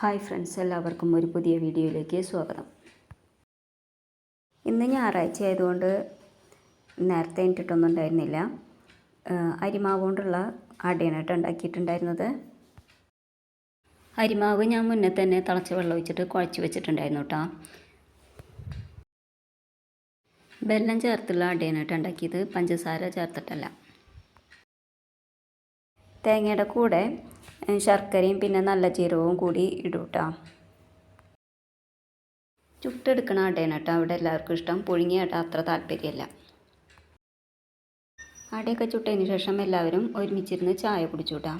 Hi friends എല്ലാവർക്കും ഒരു പുതിയ വീഡിയോയിലേക്ക് സ്വാഗതം. ഇന്ന് ഞായറാഴ്ച ആയതുകൊണ്ട് നേരത്തെ ഇട്ടിട്ടൊന്നും ഉണ്ടായിരുന്നില്ല. അരിമാവ് കൊണ്ടുള്ള അടയാണ് ഉണ്ടാക്കിയിട്ടുണ്ടായിരുന്നത്. അരിമാവ് ഞാൻ മുന്നേ തന്നെ തിളച്ച വെള്ളം ഒഴിച്ചിട്ട് കുഴച്ച് വെച്ചിട്ടുണ്ടായിരുന്നു കേട്ടോ. വെല്ലം ചേർത്തുള്ള അടയാണ് ഉണ്ടാക്കിയത്. പഞ്ചസാര ചേർത്തിട്ടല്ല. തേങ്ങയുടെ കൂടെ ശർക്കരയും പിന്നെ നല്ല ജീരകവും കൂടി ഇടും കേട്ടോ ചുട്ടെടുക്കണ അടയാണ് കേട്ടോ അവിടെ എല്ലാവർക്കും ഇഷ്ടം. പുഴുങ്ങിയ അട അത്ര താല്പര്യമല്ല. അടയൊക്കെ ചുട്ടതിന് ശേഷം എല്ലാവരും ഒരുമിച്ചിരുന്ന് ചായ കുടിച്ചു കേട്ടോ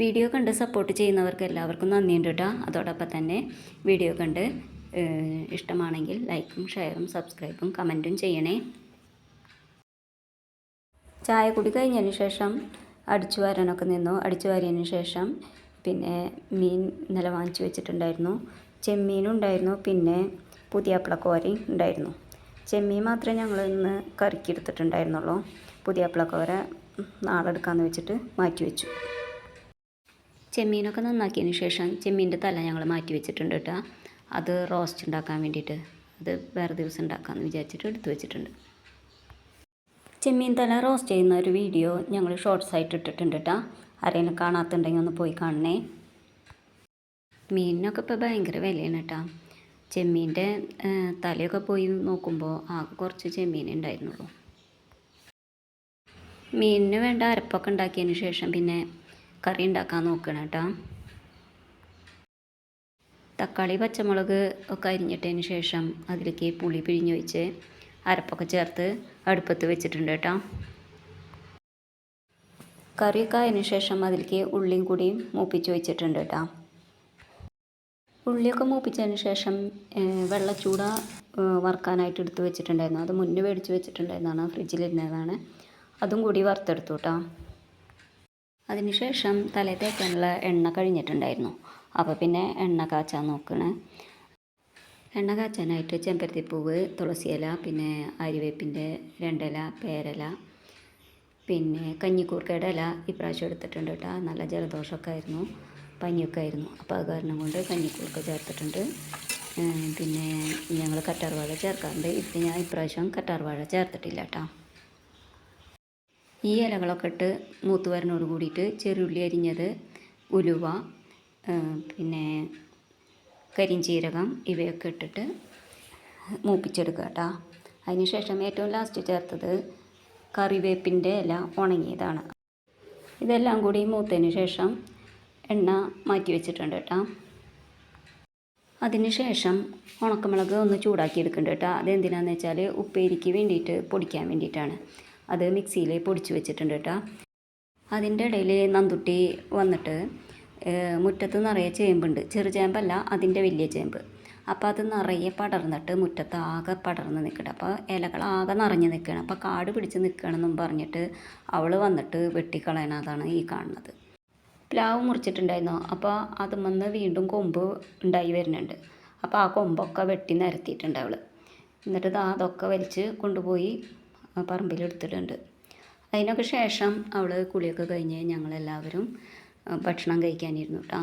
വീഡിയോ കണ്ട് സപ്പോർട്ട് ചെയ്യുന്നവർക്ക് എല്ലാവർക്കും നന്ദിയുണ്ട് കേട്ടോ. അതോടൊപ്പം തന്നെ വീഡിയോ കണ്ട് ഇഷ്ടമാണെങ്കിൽ ലൈക്കും ഷെയറും സബ്സ്ക്രൈബും കമന്റും ചെയ്യണേ. ചായ കുടി കഴിഞ്ഞതിന് ശേഷം അടിച്ചു വാരാനൊക്കെ നിന്നു. അടിച്ചു വാരിയതിന് ശേഷം പിന്നെ മീൻ ഇന്നലെ വാങ്ങിച്ചു വെച്ചിട്ടുണ്ടായിരുന്നു. ചെമ്മീനും ഉണ്ടായിരുന്നു. പിന്നെ പുതിയാപ്പിളക്കോരയും ഉണ്ടായിരുന്നു. ചെമ്മീൻ മാത്രമേ ഞങ്ങൾ ഇന്ന് കറിക്ക് എടുത്തിട്ടുണ്ടായിരുന്നുള്ളൂ. പുതിയാപ്പിളക്കോര നാളെ എടുക്കാമെന്ന് വെച്ചിട്ട് മാറ്റി വെച്ചു. ചെമ്മീനൊക്കെ നന്നാക്കിയതിന് ശേഷം ചെമ്മീന്റെ തല ഞങ്ങൾ മാറ്റി വെച്ചിട്ടുണ്ട് കേട്ടോ. അത് റോസ്റ്റ് ഉണ്ടാക്കാൻ വേണ്ടിയിട്ട്. അത് വേറെ ദിവസം ഉണ്ടാക്കാമെന്ന് വിചാരിച്ചിട്ട് എടുത്തു വെച്ചിട്ടുണ്ട്. ചെമ്മീൻ തല റോസ്റ്റ് ചെയ്യുന്ന ഒരു വീഡിയോ ഞങ്ങൾ ഷോർട്സ് ആയിട്ട് ഇട്ടിട്ടുണ്ട് കേട്ടോ ആരെങ്കിലും കാണാത്തുണ്ടെങ്കിൽ ഒന്ന് പോയി കാണണേ. മീനിനൊക്കെ ഇപ്പോൾ ഭയങ്കര വിലയാണ് കേട്ടോ ചെമ്മീന്റെ തലയൊക്കെ പോയി നോക്കുമ്പോൾ ആകെ കുറച്ച് ചെമ്മീൻ ഉണ്ടായിരുന്നുള്ളൂ. മീനിന് വേണ്ട അരപ്പൊക്കെ ഉണ്ടാക്കിയതിന് ശേഷം പിന്നെ കറി ഉണ്ടാക്കാൻ നോക്കണം കേട്ടോ തക്കാളി പച്ചമുളക് ഒക്കെ അരിഞ്ഞിട്ടതിന് ശേഷം അതിലേക്ക് പുളി പിഴിഞ്ഞൊഴിച്ച് അരപ്പൊക്കെ ചേർത്ത് അടുപ്പത്ത് വെച്ചിട്ടുണ്ട് കേട്ടോ. കറിയൊക്കെ ആയതിനു ശേഷം അതിലേക്ക് ഉള്ളിയും കൂടിയും മൂപ്പിച്ച് വെച്ചിട്ടുണ്ട് കേട്ടോ. ഉള്ളിയൊക്കെ മൂപ്പിച്ചതിന് ശേഷം വെള്ള വെള്ളച്ചൂട വറുക്കാനായിട്ട് എടുത്ത് വെച്ചിട്ടുണ്ടായിരുന്നു. അത് മുന്നേ മേടിച്ച് വെച്ചിട്ടുണ്ടായിരുന്നതാണ് ഫ്രിഡ്ജിലിരുന്നതാണ്. അതും കൂടി വറുത്തെടുത്തു കേട്ടോ. അതിനുശേഷം തലേ തേക്കാനുള്ള എണ്ണ കഴിഞ്ഞിട്ടുണ്ടായിരുന്നു. അപ്പോൾ പിന്നെ എണ്ണ കാച്ചാൻ നോക്കണേ. എണ്ണ കാച്ചാനായിട്ട് ചെമ്പരത്തിപ്പൂവ് തുളസിയില പിന്നെ അരിവേപ്പിന്റെ രണ്ടില പേരല പിന്നെ കഞ്ഞിക്കൂർക്കയുടെ ഇല ഇപ്രാവശ്യം എടുത്തിട്ടുണ്ട് കേട്ടോ. നല്ല ജലദോഷമൊക്കെ ആയിരുന്നു പനിയൊക്കെ ആയിരുന്നു. അപ്പോൾ അത് കാരണം കൊണ്ട് കഞ്ഞിക്കൂർക്ക ചേർത്തിട്ടുണ്ട്. പിന്നെ ഞങ്ങൾ കറ്റാർവാഴ ചേർക്കാറുണ്ട്. ഇത് ഞാൻ ഇപ്രാവശ്യം കറ്റാർവാഴ ചേർത്തിട്ടില്ല കേട്ടോ. ഈ ഇലകളൊക്കെ ഇട്ട് മൂത്ത് വരണോട് കൂടിയിട്ട് ചെറുള്ളി അരിഞ്ഞത് ഉലുവ പിന്നെ കരിഞ്ചീരകം ഇവയൊക്കെ ഇട്ടിട്ട് മൂപ്പിച്ചെടുക്കുക കേട്ടോ. അതിന് ശേഷം ഏറ്റവും ലാസ്റ്റ് ചേർത്തത് കറിവേപ്പിന്റെ ഇല ഉണങ്ങിയതാണ്. ഇതെല്ലാം കൂടി മൂത്തതിന് ശേഷം എണ്ണ മാറ്റി വെച്ചിട്ടുണ്ട് കേട്ടോ. അതിനുശേഷം ഉണക്കമുളക് ഒന്ന് ചൂടാക്കി എടുക്കുന്നുണ്ട് കേട്ടോ. അതെന്തിനാന്ന് വെച്ചാൽ ഉപ്പേരിക്ക് വേണ്ടിയിട്ട് പൊടിക്കാൻ വേണ്ടിയിട്ടാണ്. അത് മിക്സിയിൽ പൊടിച്ച് വെച്ചിട്ടുണ്ട് കേട്ടോ. അതിന്റെ ഇടയിൽ നന്തുട്ടി വന്നിട്ട് മുറ്റത്ത് നിറയെ ചേമ്പുണ്ട്. ചെറു ചേമ്പല്ല അതിന്റെ വലിയ ചേമ്പ്. അപ്പോൾ അത് നിറയെ പടർന്നിട്ട് മുറ്റത്ത് ആകെ പടർന്ന് നിൽക്കട്ടെ അപ്പോൾ ഇലകൾ ആകെ നിറഞ്ഞ് നിൽക്കുകയാണ് അപ്പോൾ കാട് പിടിച്ച് നിൽക്കണമെന്നും പറഞ്ഞിട്ട് അവൾ വന്നിട്ട് വെട്ടിക്കളയണതാണ് ഈ കാണുന്നത്. പ്ലാവ് മുറിച്ചിട്ടുണ്ടായിരുന്നു. അപ്പോൾ അതുമെന്ന് വീണ്ടും കൊമ്പ് ഉണ്ടായി വരുന്നുണ്ട്. അപ്പോൾ ആ കൊമ്പൊക്കെ വെട്ടി നിരത്തിയിട്ടുണ്ട് അവൾ. എന്നിട്ട് ദാ അതൊക്കെ വലിച്ച് കൊണ്ടുപോയി പറമ്പിലെടുത്തിട്ടുണ്ട്. അതിനൊക്കെ ശേഷം അവൾ കുളിയൊക്കെ കഴിഞ്ഞ് ഞങ്ങളെല്ലാവരും ഭക്ഷണം കഴിക്കാനിരുന്നു കേട്ടോ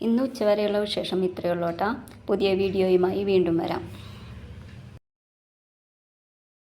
ഇന്ന് ഉച്ചവരെയുള്ള വിശേഷം ഇത്രയുള്ളൂ കേട്ടോ പുതിയ വീഡിയോയുമായി വീണ്ടും വരാം.